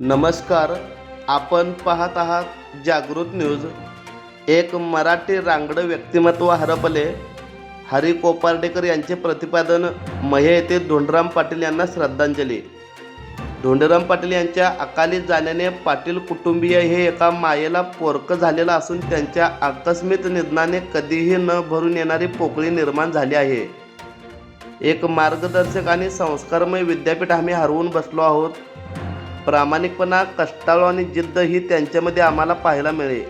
नमस्कार आपण पाहत आहात जागृत न्यूज. एक मराठी रांगडं व्यक्तिमत्व हरपले. हरी कोपार्डेकर यांचे प्रतिपादन महे येथे धोंडराम पाटील यांना श्रद्धांजली. धोंडराम पाटील यांच्या अकाली जाण्याने पाटील कुटुंबीय हे एका मायेला पोरकं झालेलं असून त्यांच्या आकस्मिक निधनाने कधीही न भरून येणारी पोकळी निर्माण झाली आहे. एक मार्गदर्शक आणि संस्कारमय विद्यापीठ आम्ही हरवून बसलो आहोत. प्रामाणिकपणा कष्टाळू आणि जिद्द ही त्यांच्यामध्ये आम्हाला पाहायला मिळे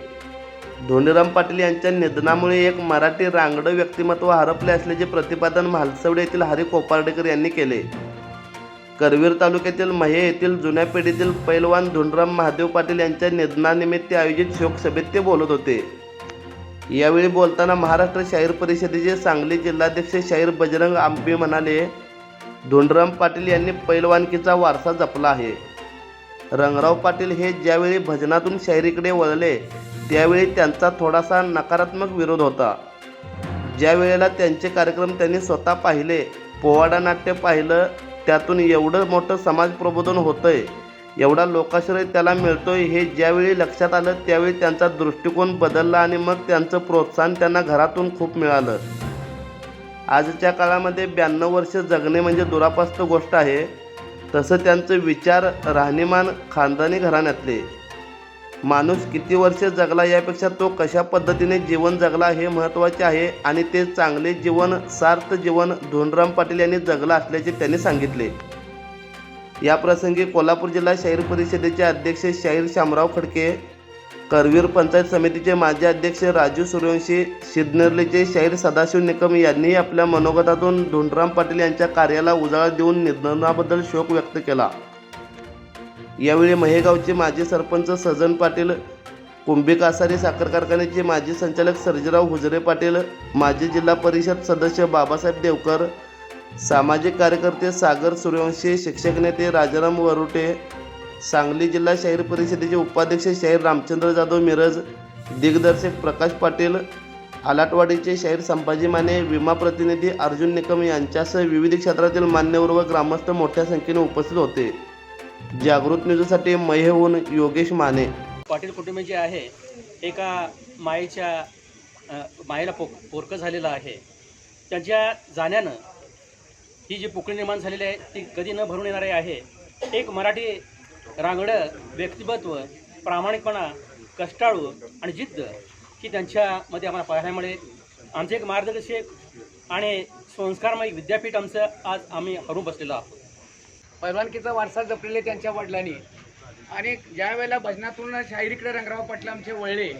धोंडीराम पाटील यांच्या निधनामुळे एक मराठी रांगडं व्यक्तिमत्व हरपले असल्याचे प्रतिपादन म्हालसवडे येथील हरी कोपार्डेकर यांनी केले. करवीर तालुक्यातील महे येथील जुन्या पिढीतील पैलवान धोंडराम महादेव पाटील यांच्या निधनानिमित्त आयोजित शोकसभेत ते बोलत होते. यावेळी बोलताना महाराष्ट्र शाहीर परिषदेचे सांगली जिल्हाध्यक्ष शाहीर बजरंग आंबे म्हणाले धोंडराम पाटील यांनी पैलवानकीचा वारसा जपला आहे. रंगराव पाटील हे ज्यावेळी भजनातून शायरीकडे वळले त्यावेळी त्यांचा थोडासा नकारात्मक विरोध होता. ज्या वेळेला त्यांचे कार्यक्रम त्यांनी स्वतः पाहिले पोवाडा नाट्य पाहिलं त्यातून एवढं मोठं समाज प्रबोधन होतंय एवढा लोकाश्रय त्याला मिळतोय हे ज्यावेळी लक्षात आलं त्यावेळी त्यांचा दृष्टिकोन बदलला आणि मग त्यांचं प्रोत्साहन त्यांना घरातून खूप मिळालं. आजच्या काळामध्ये ब्याण्णव वर्ष जगणे म्हणजे दुरापास्त गोष्ट आहे. तसं त्यांचं विचार राहणीमान खानदानी घराण्यातले. माणूस किती वर्षे जगला यापेक्षा तो कशा पद्धतीने जीवन जगला हे महत्त्वाचे आहे आणि ते चांगले जीवन सार्थ जीवन धोंडराम पाटील यांनी जगलं असल्याचे त्यांनी सांगितले. याप्रसंगी कोल्हापूर जिल्हा शाहीर परिषदेचे अध्यक्ष शाहीर शामराव खडके करवीर पंचायत समितीचे माजी अध्यक्ष राजू सूर्यवंशी सिद्धनेरलीचे शाहीर सदाशिव निकम यांनीही आपल्या मनोगतातून धोंडराम पाटील यांच्या कार्याला उजाळा देऊन निधनाबद्दल शोक व्यक्त केला. यावेळी महेगावचे माजी सरपंच सजन पाटील कुंभी कासारी साखर कारखान्याचे माजी संचालक सर्जीराव हुजरे पाटील माजी जिल्हा परिषद सदस्य बाबासाहेब देवकर सामाजिक कार्यकर्ते सागर सूर्यवंशी शिक्षक नेते राजाराम वरुटे सांगली जिल्हा शहर परिषदेचे उपाध्यक्ष शहीर रामचंद्र जाधव मिरज दिग्दर्शक प्रकाश पाटील आलाटवाडीचे शहर संभाजी माने विमा प्रतिनिधी अर्जुन निकम यांच्यासह विविध क्षेत्रातील मान्यवर व ग्रामस्थ मोठ्या संख्येने उपस्थित होते. जागृत न्यूजसाठी महेहून योगेश माने. पाटील कुटुंब जे आहे एका मायेच्या मायेला पोक पोरकं झालेलं आहे. त्यांच्या जाण्यानं ही जी पोकळी निर्माण झालेली आहे ती कधी न भरून येणारी आहे. एक मराठी रांगडं व्यक्तिमत्व प्रामाणिकपणा कष्टाळू आणि जिद्द ही त्यांच्यामध्ये आम्हाला पाहायला मिळेल. आमचे एक मार्गदर्शक आणि संस्कारमय विद्यापीठ आमचं आज आम्ही हरून बसलेलो आहोत. पैलवानकीचा वारसा जपलेले त्यांच्या वडिलांनी. आणि ज्या वेळेला भजनातून शाहिरीकडे रंगराव पाटील आमचे वळले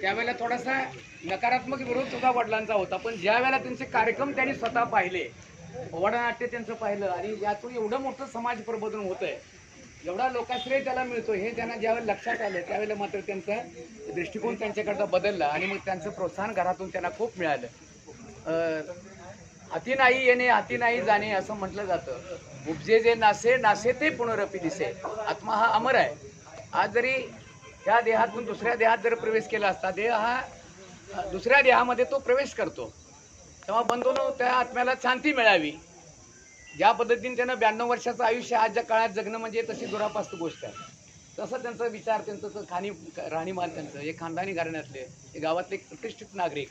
त्यावेळेला थोडासा नकारात्मक विरोध सुद्धा वडिलांचा होता. पण ज्या वेळेला त्यांचे कार्यक्रम त्यांनी स्वतः पाहिले वडनाट्य त्यांचं पाहिलं आणि यातून एवढं मोठं समाज प्रबोधन होतंय एवढा लोकाश्रय त्याला मिळतो हे त्यांना ज्यावेळेला लक्षात आलं त्यावेळेला मात्र त्यांचा दृष्टिकोन त्यांच्याकडचा बदलला आणि मग त्यांचं प्रोत्साहन घरातून त्यांना खूप मिळालं. अति नाही येणे अति नाही जाणे असं म्हटलं जातं. उपजे जे नासे नासे ते पुनरपी दिसे. आत्मा हा अमर आहे. आज जरी त्या देहातून दुसऱ्या देहात जर प्रवेश केला असता देह हा दुसऱ्या देहामध्ये तो प्रवेश करतो. तेव्हा बंधून त्या आत्म्याला शांती मिळावी. ज्या पद्धतीने त्यानं ब्याण्णव वर्षाचं आयुष्य आजच्या काळात जगणं म्हणजे तशी दुरापास्त गोष्ट आहे. तसं त्यांचा विचार त्यांचं खाणी राहणीमान त्यांचं हे खानदानी घराण्यातले हे गावातले प्रतिष्ठित नागरिक.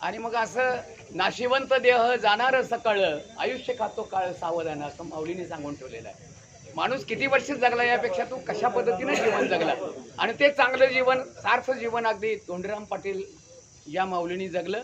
आणि मग असं नाशिवंत देह जाणार सकाळ आयुष्य खातो काळ सावधान असं माऊलीने सांगून ठेवलेलं आहे. माणूस किती वर्ष जगला यापेक्षा तू कशा पद्धतीने जीवन जगला? आणि ते चांगलं जीवन सार्थ जीवन अगदी तोंडीराम पाटील या माऊलीने जगलं.